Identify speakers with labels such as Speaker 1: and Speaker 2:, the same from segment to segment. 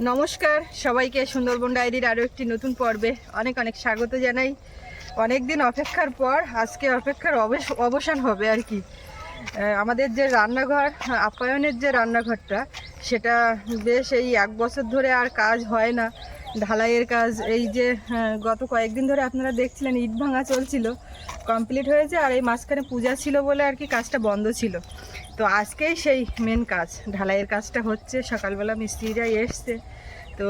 Speaker 1: নমস্কার, সবাইকে সুন্দরবন ডায়েরির আরও একটি নতুন পর্বে অনেক অনেক স্বাগত জানাই। অনেক দিন অপেক্ষার পর আজকে অপেক্ষার অবস- অবসান হবে আর কি। আমাদের যে রান্নাঘর, আপ্যায়নের যে রান্নাঘরটা, সেটা বেশ এই এক বছর ধরে আর কাজ হয় না। ঢালাইয়ের কাজ, এই যে গত কয়েকদিন ধরে আপনারা দেখছিলেন ইট ভাঙা চলছিল কমপ্লিট হয়েছে আর এই মাঝখানে পূজা ছিল বলে আর কি কাজটা বন্ধ ছিল। তো আজকেই সেই মেন কাজ, ঢালাইয়ের কাজটা হচ্ছে। সকালবেলা মিস্ত্রিরা এসছে। তো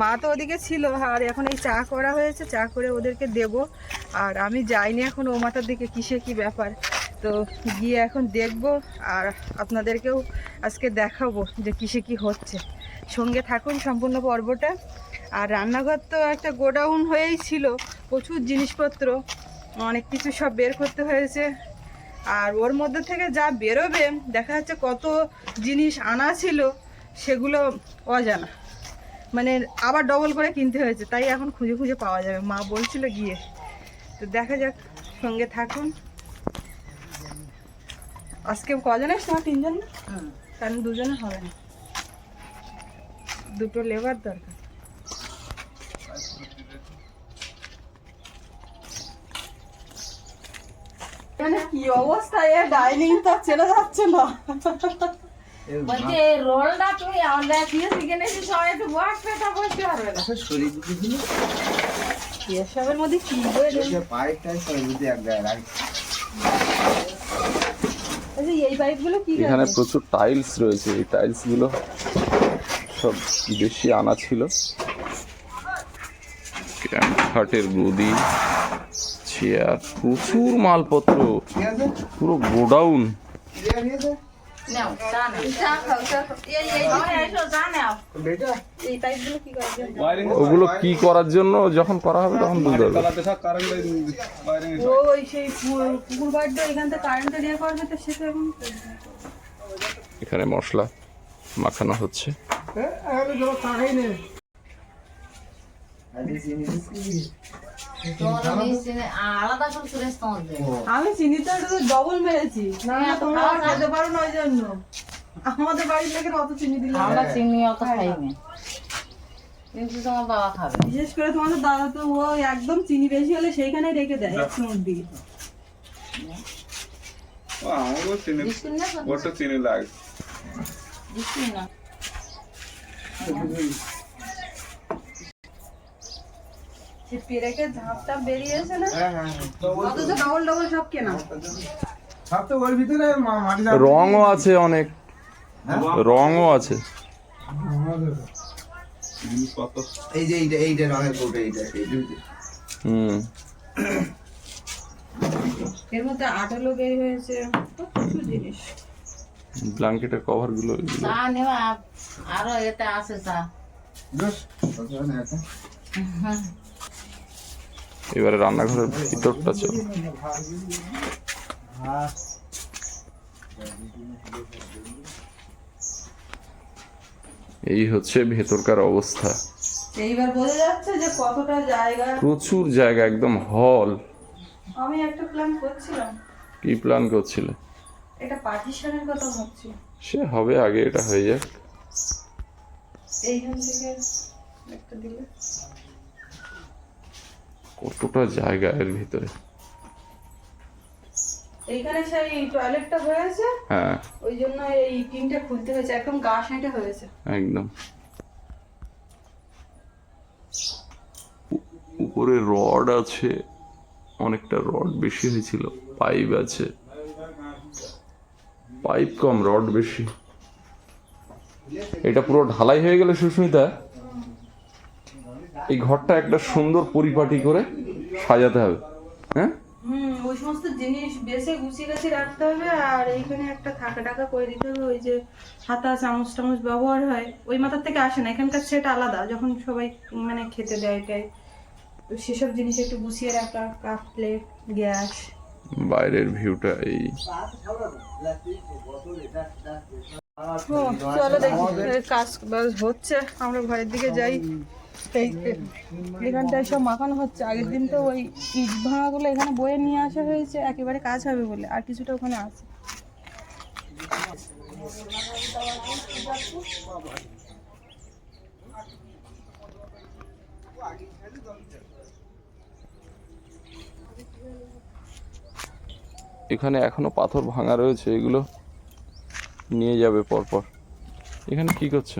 Speaker 1: মা তো ওদিকে ছিল, আর এখন এই চা করা হয়েছে, চা করে ওদেরকে দেব। আর আমি যাইনি এখন ও মাথার দিকে, কিসে কি ব্যাপার? তো গিয়ে এখন দেখব, আর আপনাদেরকেও আজকে দেখাবো যে কিসে কি হচ্ছে। সঙ্গে থাকুন সম্পূর্ণ পর্বটা। আর রান্নাঘর তো একটা গোডাউন হয়েই ছিল, প্রচুর জিনিসপত্র, অনেক কিছু সব বের করতে হয়েছে। আর ওর মধ্যে থেকে যা বেরোবে দেখা যাচ্ছে কত জিনিস আনা ছিল সেগুলো অজানা। মানে আবার ডবল করে কিনতে হয়েছে তাই এখন খুঁজে খুঁজে পাওয়া যাবে। মা বলছিল গিয়ে। তো দেখা যাক সঙ্গে থাকুন। আজকে কজন এসছে? তোমার তিনজন না? কারণ দুজনে হবে না। দুটো লেবার দরকার। মানে কি অবস্থা এ ডাইনিং তো চেনা যাচ্ছে না?
Speaker 2: বলছে এই রোলটা তুমি আমরা দিয়ে শিখে নিয়েছি সবাই একটু বসবে তা বসতে পারবে না।
Speaker 3: শরীর দুটো দিলে
Speaker 1: এসবের মধ্যে কি
Speaker 3: পাইপটাই দুটো এক
Speaker 1: আচ্ছা এই পাইপগুলো কি
Speaker 4: এখানে প্রচুর টাইলস রয়েছে। এই টাইলসগুলো সব বেশি আনা ছিল। খাটের গদি। চেয়ার প্রচুর মালপত্র। পুরো গোডাউন? ওগুলো কি করার জন্য যখন করা হবে তখন বুঝতে
Speaker 1: সেটা এখন
Speaker 4: এখানে মশলা মাখানো হচ্ছে
Speaker 3: আরে চিনি দিচ্ছি
Speaker 2: তোমরা মিষ্টি আলাদা করে সুরেশ তোমার
Speaker 1: আমি চিনিটা ডবল মেরেছি না
Speaker 2: হ্যাঁ, তো
Speaker 1: তোমরা
Speaker 2: খাও
Speaker 1: আবার
Speaker 2: না।
Speaker 1: খেতে পারো না ওই জন্য। আমাদের বাড়ির লোকের অত চিনি দিলে
Speaker 2: আমরা চিনি অত খাই না কিন্তু তোমার বাবা খাবে।
Speaker 1: বিশেষ করে তোমাদের দাদা তো ও একদম চিনি বেশি হলে সেইখানে রেখে দেয় এক চুমুক দিয়ে।
Speaker 5: আমারও চিনি
Speaker 2: তো
Speaker 5: চিনি লাগে।
Speaker 2: না।
Speaker 1: সে পেরেকে ঝাঁপটা বেরিয়েছে না?
Speaker 3: হ্যাঁ হ্যাঁ হ্যাঁ।
Speaker 1: অথচ ডবল ডবল সব কেনা।
Speaker 3: সব তো ওর ভিতরে
Speaker 4: রঙও আছে অনেক। রঙও আছে।
Speaker 3: এই যে এইটা এইটা রঙের কৌটো এইটা এইটা
Speaker 4: হুম।
Speaker 1: এর মধ্যে বের হয়েছে। জিনিস।
Speaker 4: ব্ল্যাঙ্কেটের কভারগুলো।
Speaker 2: চা নেওয়া আরও এটা আছে
Speaker 3: না
Speaker 4: এবারে রান্নাঘরের ভিতরটা চল। এই হচ্ছে ভেতরকার অবস্থা।
Speaker 1: এইবার বোঝা যাচ্ছে যে কতটা জায়গা।
Speaker 4: প্রচুর জায়গা একদম হল।
Speaker 1: আমি একটা প্ল্যান করছিলাম।
Speaker 4: কি প্ল্যান করছিলে?
Speaker 1: এটা পার্টিশনের কথা ভাবছি।
Speaker 4: সে হবে আগে এটা হয়ে যাক।
Speaker 1: এইখান থেকে একটা দিলে।
Speaker 4: কতটা জায়গা এর ভিতরে?
Speaker 1: এইখানে সেই টয়লেটটা হয়েছে।
Speaker 4: হ্যাঁ।
Speaker 1: ওই জন্য এই টিনটা খুলতে হয়েছে। একদম গা হয়েছে।
Speaker 4: একদম। উপরে রড আছে। অনেকটা রড বেশি হয়েছিল। পাইপ আছে। পাইপ কম রড বেশি। এটা পুরো ঢালাই হয়ে গেলে সুস্মিতা। এই ঘরটা একটা সুন্দর পরিপাটি করে সাজাতে হবে হ্যাঁ?
Speaker 1: হুম ওই সমস্ত জিনিস বেছে গুছিয়ে গাছি রাখতে হবে আর এইখানে একটা থাকা টাকা করে দিতে হবে ওই যে হাতা চামচ টামচ ব্যবহার হয়। ওই মাথার থেকে আসে না এখানকার সেট আলাদা যখন সবাই মানে খেতে দেয় তো সেসব জিনিস একটু গুছিয়ে রাখা কাপ প্লেট গ্যাস।
Speaker 4: বাইরের ভিউটা এই।
Speaker 1: চলো দেখি কাজ বাজ হচ্ছে আমরা ঘরের দিকে যাই। এই এখানটায় সব মাখানো হচ্ছে। আগের দিন তো ওই ইট ভাঙাগুলো এখানে বয়ে নিয়ে আসা হয়েছে একেবারে কাজ হবে বলে আর কিছুটা ওখানে আছে।
Speaker 4: এখানে এখনও পাথর ভাঙা রয়েছে এগুলো নিয়ে যাবে পরপর। এখানে কি করছ?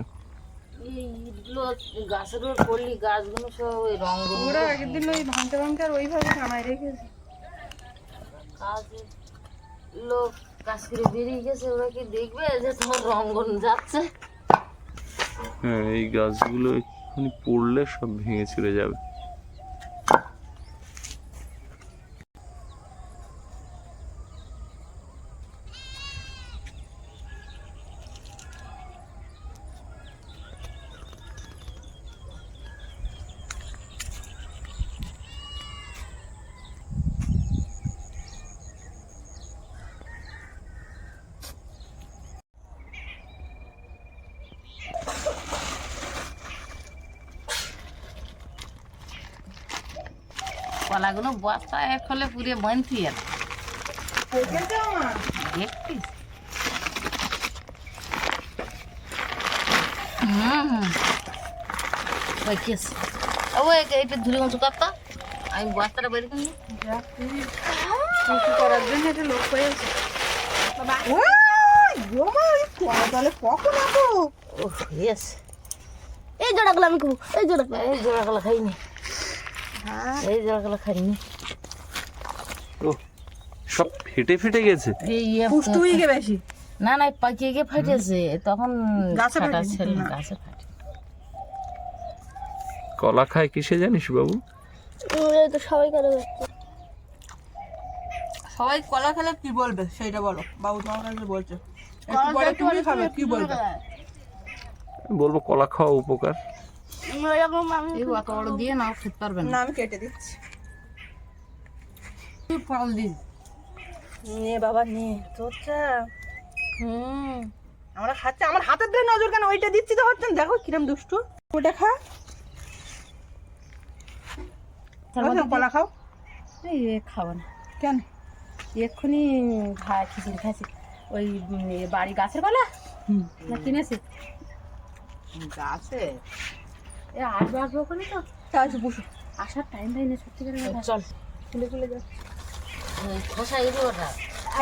Speaker 6: এই গাছের উপর পড়লি গাছগুলো সব ওই রং
Speaker 1: ওরা আগের দিন ওই ভাঙতে ভাঙতে আর ওইভাবে কামাই রেখেছে।
Speaker 6: কাজে লোক কাজ করে বেরিয়ে গেছে ওরা কি দেখবে যে তোমার রঙ্গন যাচ্ছে?
Speaker 4: হ্যাঁ এই গাছগুলো এক্ষুনি পড়লে সব ভেঙে চলে যাবে।
Speaker 6: কলাগুলো বস্তা এক হলে পুড়ে বানতি আর।
Speaker 1: দেখেছ আমার
Speaker 6: দেখতিস হুম। আছে ও এইটা ধুলে মতো কাপটা আমি বস্তাটা বের করি
Speaker 1: করার জন্য একটা লোক
Speaker 6: ও ইয়েস এই জোড়াগুলো আমি খাব এই জোড়াগুলো এই জোড়াগুলো খাইনি। এই খাইনি।
Speaker 4: ও সব ফেটে ফেটে গেছে?
Speaker 6: ইয়ে
Speaker 1: পুষ্ট হয়ে গে বেশি।
Speaker 6: না না পাকিয়ে গিয়ে ফাটেছে। তখন
Speaker 1: গাছে ফাটেছে?
Speaker 6: গাছে ফাটে
Speaker 4: কলা খায় কিসে জানিস বাবু?
Speaker 1: তো সবাই কলা খেলে কি বলবে? সেইটা বলো। বাবু তোমার কাছে বলছো। একটু পরে তুমি খাবে কি বলবে?
Speaker 4: বলব কলা খাওয়া উপকার।
Speaker 6: এই অত বড় দিয়ে নাও খেতে
Speaker 1: না। আমি কেটে দিচ্ছি।
Speaker 6: তুই ফল দিস
Speaker 1: নে বাবা নে। তোরটা।
Speaker 6: হুম।
Speaker 1: আমরা খাচ্ছি। আমার হাতের দিয়ে নজর কেন? ওইটা দিচ্ছি তো হচ্ছে না। দেখো কিরম দুষ্টু। ওটা খা। কলা খাও।
Speaker 6: এই খাব না।
Speaker 1: কেন?
Speaker 6: এক্ষুনি খা খিচুড়ি খাইছি। ওই বাড়ি গাছের কলা? কিনেছি?
Speaker 1: গাছে?
Speaker 6: এ আসব আসব করে তো।
Speaker 1: বসো।
Speaker 6: আসার টাইম পাই সত্যি করে চল।
Speaker 1: খুলে খুলে যাও।
Speaker 6: খোসা এগুলো ওটা?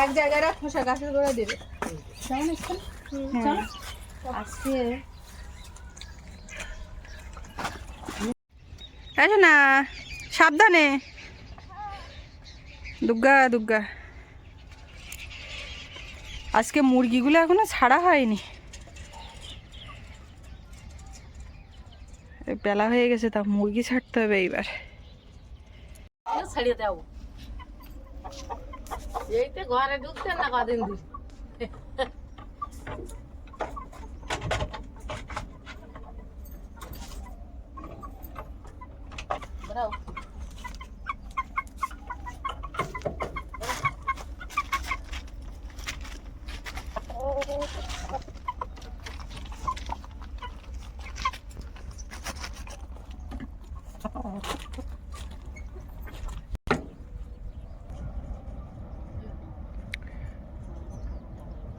Speaker 1: এক জায়গায় রাখ খোসা গাছের গোড়া দেবে
Speaker 6: যাও না চল। আজকে
Speaker 1: না সাবধানে। দুর্গা দুর্গা আজকে মুরগিগুলো এখনও ছাড়া হয়নি। বেলা হয়ে গেছে, তা মুরগি ছাড়তে হবে এইবার।
Speaker 6: ছাড়িয়ে দেবো? তো ঘরে ঢুকছে না কদিন দিন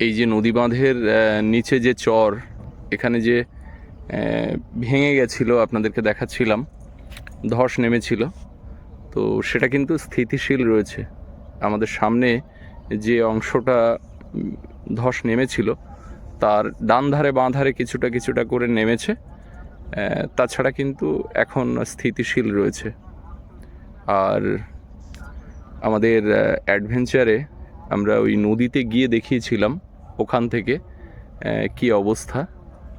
Speaker 4: এই যে নদী বাঁধের নিচে যে চর, এখানে যে ভেঙে গেছিল, আপনাদেরকে দেখাচ্ছিলাম, ধস নেমেছিল, তো সেটা কিন্তু স্থিতিশীল রয়েছে। আমাদের সামনে যে অংশটা ধস নেমেছিল, তার ডান ধারে বাঁ ধারে কিছুটা কিছুটা করে নেমেছে তাছাড়া কিন্তু এখন স্থিতিশীল রয়েছে। আর আমাদের অ্যাডভেঞ্চারে আমরা ওই নদীতে গিয়ে দেখিয়েছিলাম ওখান থেকে কি অবস্থা?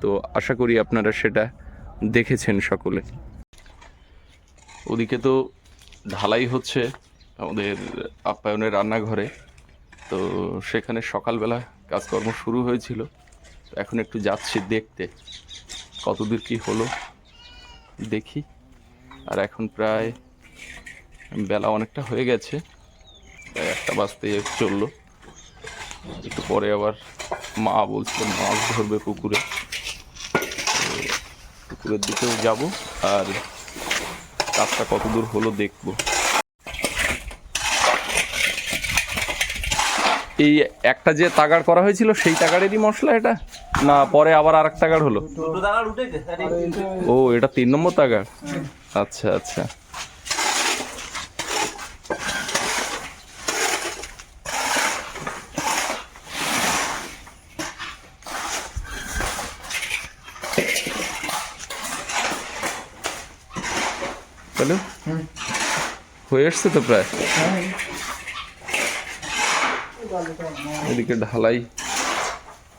Speaker 4: তো আশা করি আপনারা সেটা দেখেছেন সকলে। ওদিকে তো ঢালাই হচ্ছে আমাদের আপ্যায়নের রান্নাঘরে। তো সেখানে সকালবেলা কাজকর্ম শুরু হয়েছিল। এখন একটু যাচ্ছি দেখতে, কতদূর কি হলো দেখি। আর এখন প্রায় বেলা অনেকটা হয়ে গেছে একটা বাজতে চলল। একটু পরে আবার মা বলছিল মাছ ধরবে পুকুরে। পুকুরের দিকেও যাব আর কাজটা কত দূর হলো দেখব। এই একটা যে তাগাড় করা হয়েছিল সেই তাগাড়েরই মশলা এটা? না পরে আবার আর এক তাগাড় হলো ও এটা তিন নম্বর তাগাড়? আচ্ছা আচ্ছা। হয়ে এসছে তো প্রায়? এদিকে ঢালাই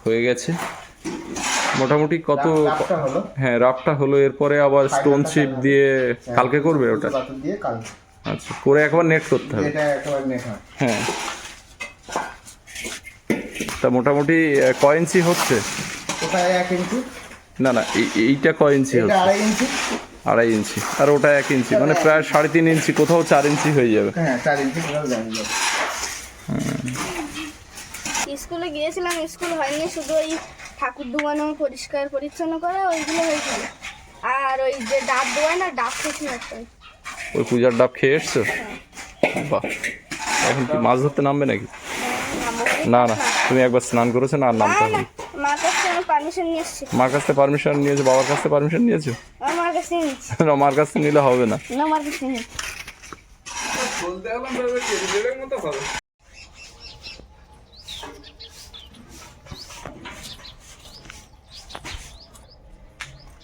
Speaker 4: হয়ে গেছে। মোটামুটি কত হ্যাঁ রাফটা হলো এরপরে আবার স্টোন চিপ দিয়ে কালকে করবে ওটা? আচ্ছা করে একবার নেট করতে হবে। হ্যাঁ। তা মোটামুটি আহ, কয় ইঞ্চি হচ্ছে? না না এই- এইটা কয় ইঞ্চি
Speaker 3: এটা
Speaker 4: হচ্ছে?
Speaker 3: আড়াই ইঞ্চি।
Speaker 4: আর ওটা এক ইঞ্চি। মানে প্রায় সাড়ে তিন ইঞ্চি কোথাও চার ইঞ্চি হয়ে যাবে।
Speaker 3: হ্যাঁ চার ইঞ্চি কোথাও যাবে
Speaker 2: স্কুলে গিয়েছিলাম স্কুল হয়নি শুধু ওই ঠাকুর ডুবানো পরিষ্কার পরিচ্ছন্ন করা ওইগুলো হয়েছিল। আর ওই যে ডাব ডোবায় না ডাব কিছু একটা।
Speaker 4: ওই পূজার ডাব খেয়ে এসছো? বাহ। এখন কি মাছ ধরতে নামবে নাকি? না না। তুমি একবার স্নান করেছ না আর নামতে হবে?
Speaker 2: মার কাছ থেকে পারমিশন নিয়ে এসেছি।
Speaker 4: মার কাছ থেকে পারমিশন নিয়েছো? বাবার কাছ থেকে পারমিশন নিয়েছো?
Speaker 2: আমার মার কাছ নিচ্ছি
Speaker 4: নিলে হবে না।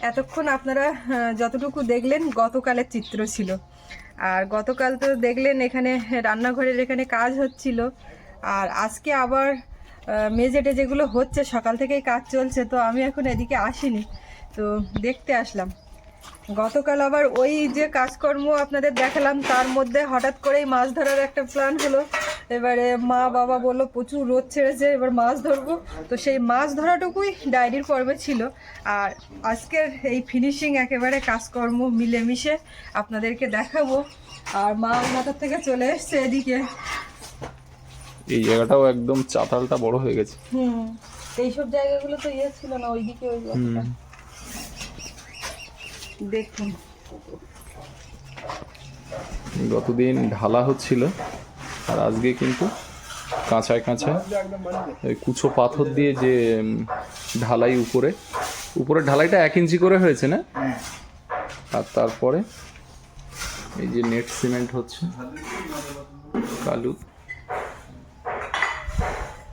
Speaker 1: এতক্ষণ আপনারা যতটুকু দেখলেন গতকালের চিত্র ছিল। আর গতকাল তো দেখলেন এখানে রান্নাঘরের এখানে কাজ হচ্ছিল। আর আজকে আবার মেঝেটে যেগুলো হচ্ছে সকাল থেকেই কাজ চলছে তো আমি এখন এদিকে আসিনি। তো দেখতে আসলাম। গতকাল আবার ওই যে কাজকর্ম আপনাদের দেখালাম তার মধ্যে হঠাৎ করেই মাছ ধরার একটা প্ল্যান হলো। এবারে মা বাবা বলল প্রচুর রোদ ছেড়েছে এবার মাছ ধরবো। তো সেই মাছ ধরাটুকুই ডায়েরির পর্বে ছিল। আর আজকের এই ফিনিশিং একেবারে কাজকর্ম মিলেমিশে আপনাদেরকে দেখাবো। আর মা মাথার থেকে চলে এসছে এদিকে।
Speaker 4: এই জায়গাটাও একদম চাতালটা বড় হয়ে গেছে।
Speaker 1: হুম এইসব জায়গাগুলো তো ইয়ে ছিল না ওইদিকে ওই জায়গাটা। দেখুন।
Speaker 4: গতদিন ঢালা হচ্ছিল আর আজকে কিন্তু কাঁচায় কাঁচায় কুচো পাথর দিয়ে যে ঢালাই উপরে উপরে ঢালাইটা এক ইঞ্চি করে হয়েছে না? আর তারপরে এই যে নেট সিমেন্ট হচ্ছে কালু।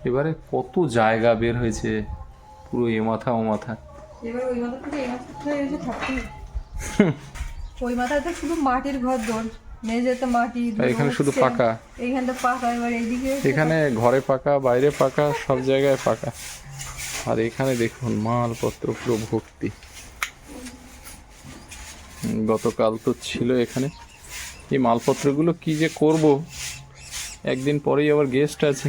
Speaker 4: এবারে কত জায়গা বের হয়েছে পুরো এ মাথা ও মাথা।
Speaker 1: এবার ওই মাথা থেকে মাথা ওই মাথায় তো শুধু মাটির ঘর দোল মেঝেতে মাটি
Speaker 4: এখানে শুধু। পাকা।
Speaker 1: এইখানটা পাকা এবার এইদিকে
Speaker 4: এখানে ঘরে পাকা বাইরে পাকা সব জায়গায় পাকা। আর এখানে দেখুন মালপত্র পুরো ভর্তি। গতকাল তো ছিল এখানে। এই মালপত্রগুলো কি যে করব? একদিন পরেই আবার গেস্ট আছে।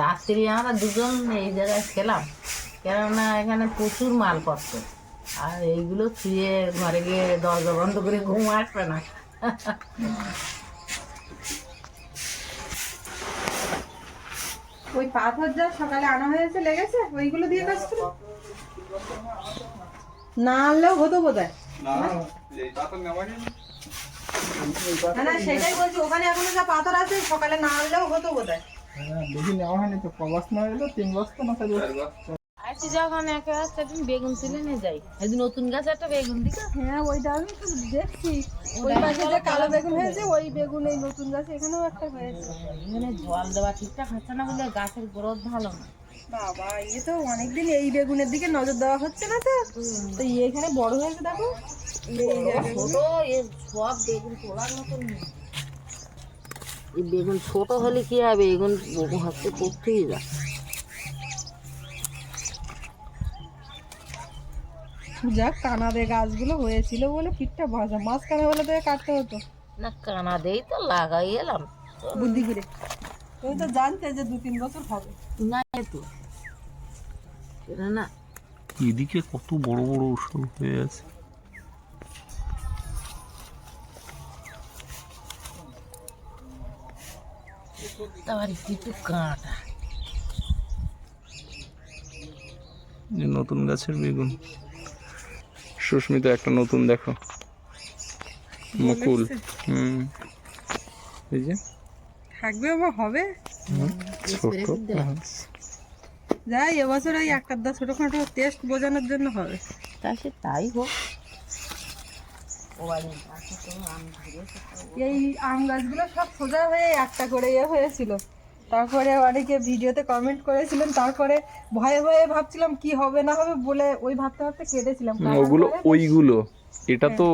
Speaker 6: রাত্রি আমরা দুজন এই জায়গায় খেলাম। কেননা এখানে প্রচুর মালপত্র। আর এইগুলো ছুঁয়ে ঘরে গিয়ে দরজা বন্ধ করে ঘুম আসবে না।
Speaker 1: ওই পাথর যা সকালে আনা হয়েছে লেগেছে ওইগুলো দিয়ে কাজ করে। না আনলেও হতো বোধ হয় না না সেটাই বলছি ওখানে এখনও যা পাথর আছে সকালে না আনলেও হতো বোধ হয়
Speaker 6: যখন একে বেগুন তুলে নিয়ে যাই। সেদিন নতুন গাছে একটা বেগুন দিকে?
Speaker 1: হ্যাঁ ওইটা আমি তো দেখছি। ওই পাশে যে কালো বেগুন হয়েছে ওই বেগুন এই নতুন গাছে এখানেও একটা হয়েছে।
Speaker 6: এখানে জল দেওয়া ঠিকঠাক হচ্ছে না বলে গাছের গ্রোথ ভালো না।
Speaker 1: বাবা ইয়ে তো অনেকদিন এই বেগুনের দিকে নজর দেওয়া হচ্ছে না তো। তো ইয়ে এখানে বড় হয়েছে দেখো। এই
Speaker 6: ছোট এ সব বেগুন তোলার মতন এই বেগুন ছোট হলে কি হবে? বেগুন হচ্ছে করতেই যা
Speaker 1: যাক কানাদে গাছগুলো হয়েছিল বলে পিঠটা ভাজা। মাঝখানে হলে তো কাটতে হতো।
Speaker 6: না কানা দেই তো লাগাই এলাম।
Speaker 1: বুদ্ধি করে। তুমি তো জানতে যে দু তিন বছর হবে।
Speaker 6: না তো। না।
Speaker 4: এদিকে কত বড় বড় ওষুধ হয়ে আছে।
Speaker 6: তারপরে কিছু কাঁটা।
Speaker 4: যে নতুন গাছের বেগুন। সুস্মিতা একটা নতুন দেখো। মুকুল। হুম। এই যে।
Speaker 1: থাকবে আমার হবে?
Speaker 6: করে দিলাম
Speaker 1: যাই এবছর ওই একটা দা ছোটোখাটো টেস্ট বোঝানোর জন্য হবে।
Speaker 6: তা সে তাই হোক।
Speaker 1: এই আম গাছগুলো সব সোজা হয়ে একটা করে ইয়ে হয়েছিল। তারপরে অনেকে ভিডিওতে কমেন্ট করেছিলেন তারপরে ভয়ে ভয়ে ভাবছিলাম কি হবে না হবে বলে ওই ভাবতে ভাবতে কেটেছিলাম
Speaker 4: ওগুলো ওইগুলো এটা তো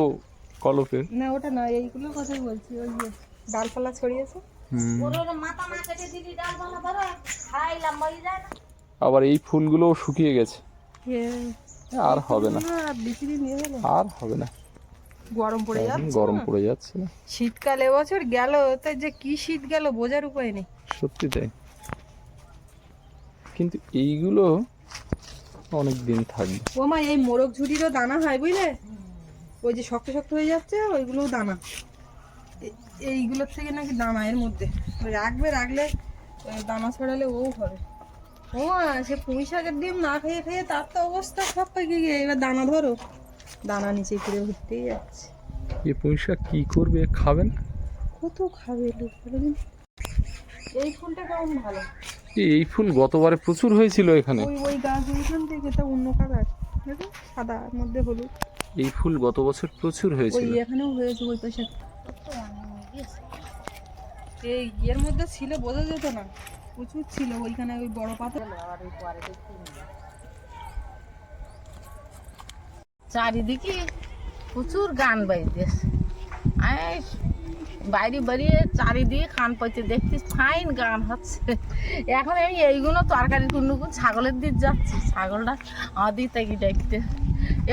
Speaker 4: কলপের।
Speaker 1: না ওটা না এইগুলো কথাই বলছি ওই যে ডালপালা ছড়িয়েছে।
Speaker 4: হুম।
Speaker 6: মাথা না কেটে দিলি ডালপালা ধরে খাইলাম বই যায় না।
Speaker 4: আবার এই ফুলগুলো শুকিয়ে গেছে।
Speaker 1: হ্যাঁ,
Speaker 4: আর হবে না।
Speaker 1: না, বিক্রি নিয়ে গেল।
Speaker 4: আর হবে না।
Speaker 1: গরম পড়ে যাচ্ছে
Speaker 4: গরম পড়ে যাচ্ছে
Speaker 1: শীতকাল এবছর গেল তাই যে কি শীত গেল বোঝার উপায় নেই।
Speaker 4: সত্যি তাই। কিন্তু এইগুলো অনেক দিন থাকবে।
Speaker 1: ও মা এই মোরগ ঝুড়িরও দানা হয় বুঝলে? ওই যে শক্ত শক্ত হয়ে যাচ্ছে ওইগুলোও দানা। এইগুলোর থেকে নাকি দানা এর মধ্যে। রাখবে রাখলে দানা ছড়ালে ও হবে। ও সে পুঁই শাকের ডিম না খেয়ে খেয়ে তার তো অবস্থা সব পেকে গিয়ে এবার দানা ধরো। দানা নিচে করে ঘুরতেই যাচ্ছে।
Speaker 4: এ পুঁইশাক কি করবে? খাবেন
Speaker 1: কত খাবে লোক বলো? এই ফুলটা কেমন ভালো?
Speaker 4: এই ফুল গতবারে প্রচুর হয়েছিল এখানে।
Speaker 1: ওই ওই গাছ ওইখান থেকে তো অন্য কালার। দেখো সাদা মধ্যে হলুদ।
Speaker 4: এই ফুল গত বছর প্রচুর
Speaker 1: ওই এখানেও হয়েছে ওই পাশে। এই ইয়ের মধ্যে ছিল বোঝা যেত না। প্রচুর ছিল ওইখানে ওই বড় পাথর।
Speaker 6: চারিদিকে প্রচুর গান বাজতেছে। আমি বাইরে বেরিয়ে চারিদিকে কান পাইতে দেখছি ফাইন গান হচ্ছে। এখন আমি এইগুলো তরকারি টুন্ডুকুন ছাগলের দিক যাচ্ছি, ছাগলটা দিক থেকে দেখতে?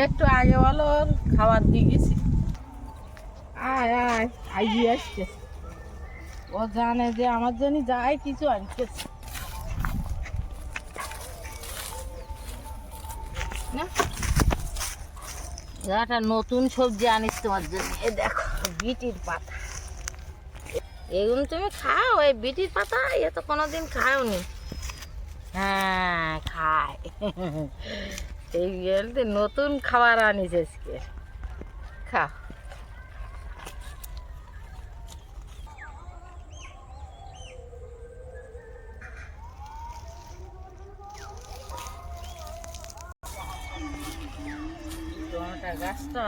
Speaker 6: একটু আগে বলো, খাবার দিয়ে গেছি। আয় আয়, আইয়ে আসছে। ও জানে যে আমার জন্য যাই কিছু আনতেছে। না? একটা নতুন সবজি আনিস তোমার জন্য। এ দেখো, বিটির পাতা। এগুলো তুমি খাও, এই বিটির পাতা, এ তো কোনোদিন খাওনি। হ্যাঁ খায়। এই গেলতে নতুন খাবার আনিস আজকে। খা। গাছটা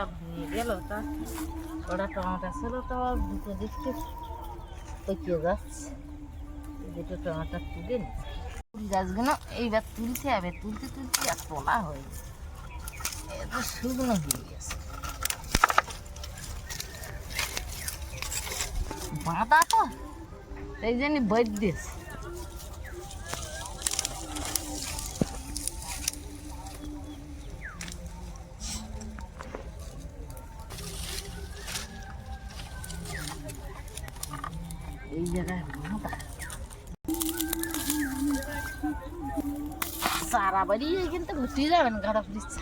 Speaker 6: গেল তা, ওটা টমেটো ছিল তো, দুটো দেখতে যাচ্ছে এই দুটো টমেটো তুলে নি ফুল গাছগুলো এইবার তুলতে হবে, তুলতে তুলতে আর তোলা হয়ে গেছে। এত শুকনো হয়ে গেছে। বাঁধা তো এই জন্য বৈদ দিয়েছে এই জায়গায় বাঁধা বাড়ি কিন্তু যাবেন গাঁদা ফুলির চা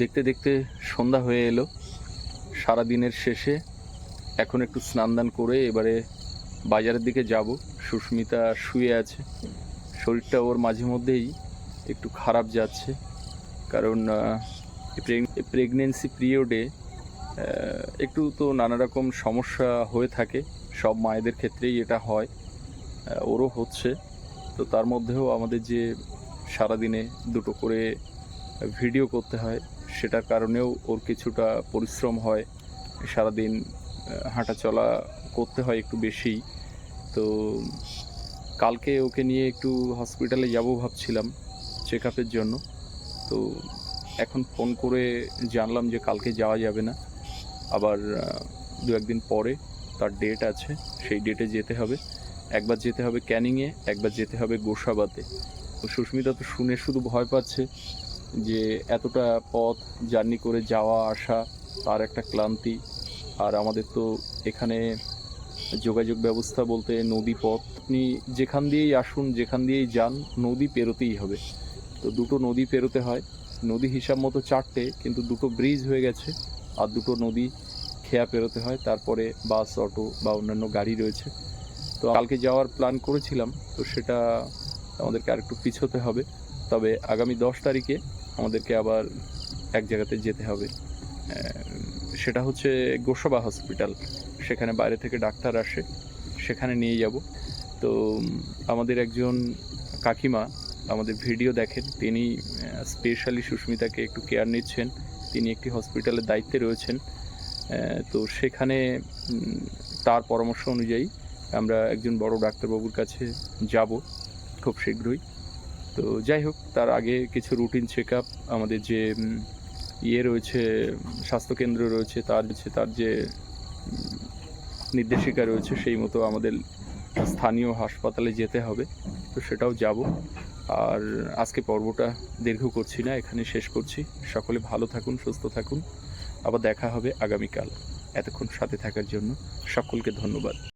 Speaker 4: দেখতে দেখতে সন্ধ্যা হয়ে এলো। সারা দিনের শেষে এখন একটু স্নান দান করে এবারে বাজারের দিকে যাব। সুস্মিতা শুয়ে আছে। শরীরটা ওর মাঝে মধ্যেই একটু খারাপ যাচ্ছে। কারণ প্রেগনেন্সি পিরিয়ডে একটু তো নানা রকম সমস্যা হয়ে থাকে। সব মায়েদের ক্ষেত্রেই এটা হয় ওরও হচ্ছে। তো তার মধ্যেও আমাদের যে সারাদিনে দুটো করে ভিডিও করতে হয়, সেটার কারণেও ওর কিছুটা পরিশ্রম হয়। সারাদিন হাঁটা চলা করতে হয় একটু বেশি। তো কালকে ওকে নিয়ে একটু হসপিটালে যাব ভাবছিলাম চেক আপের জন্য। তো এখন ফোন করে জানলাম যে কালকে যাওয়া যাবে না। আবার দু একদিন পরে তার ডেট আছে, সেই ডেটে যেতে হবে। একবার যেতে হবে ক্যানিংয়ে, একবার যেতে হবে গোসাবাতে। সুস্মিতা তো শুনে শুধু ভয় পাচ্ছে যে এতটা পথ, জার্নি করে যাওয়া, আসা, তার একটা ক্লান্তি। আর আমাদের তো এখানে যোগাযোগ ব্যবস্থা বলতে নদী পথ। আপনি যেখান দিয়েই আসুন, যেখান দিয়েই যান, নদী পেরোতেই হবে। তো দুটো নদী পেরোতে হয়। নদী হিসাব মতো চারটে, কিন্তু দুটো ব্রিজ হয়ে গেছে। আর দুটো নদী খেয়া পেরোতে হয়, তারপরে বাস, অটো বা অন্যান্য গাড়ি রয়েছে। তো কালকে যাওয়ার প্ল্যান করেছিলাম, তো সেটা আমাদেরকে আরেকটু পিছোতে হবে। তবে আগামী দশ তারিখে আমাদেরকে আবার এক জায়গাতে যেতে হবে। সেটা হচ্ছে গোসবা হসপিটাল সেখানে বাইরে থেকে ডাক্তার আসে, সেখানে নিয়ে যাব। তো আমাদের একজন কাকিমা আমাদের ভিডিও দেখেন। তিনি স্পেশালি সুস্মিতাকে একটু কেয়ার নিচ্ছেন। তিনি একটি হসপিটালের দায়িত্বে রয়েছেন তো সেখানে তার পরামর্শ অনুযায়ী আমরা একজন বড় ডাক্তারবাবুর কাছে যাব খুব শীঘ্রই। তো যাই হোক, তার আগে কিছু রুটিন চেক আপ আমাদের যে ইয়ে রয়েছে, স্বাস্থ্যকেন্দ্র রয়েছে, তার হচ্ছে তার যে নির্দেশিকা রয়েছে, সেই মতো আমাদের স্থানীয় হাসপাতালে যেতে হবে, তো সেটাও যাব। আর আজকে পর্বটা দীর্ঘ করছি না, এখানে শেষ করছি। সকলে ভালো থাকুন, সুস্থ থাকুন। আবার দেখা হবে আগামীকাল। এতক্ষণ সাথে থাকার জন্য সকলকে ধন্যবাদ।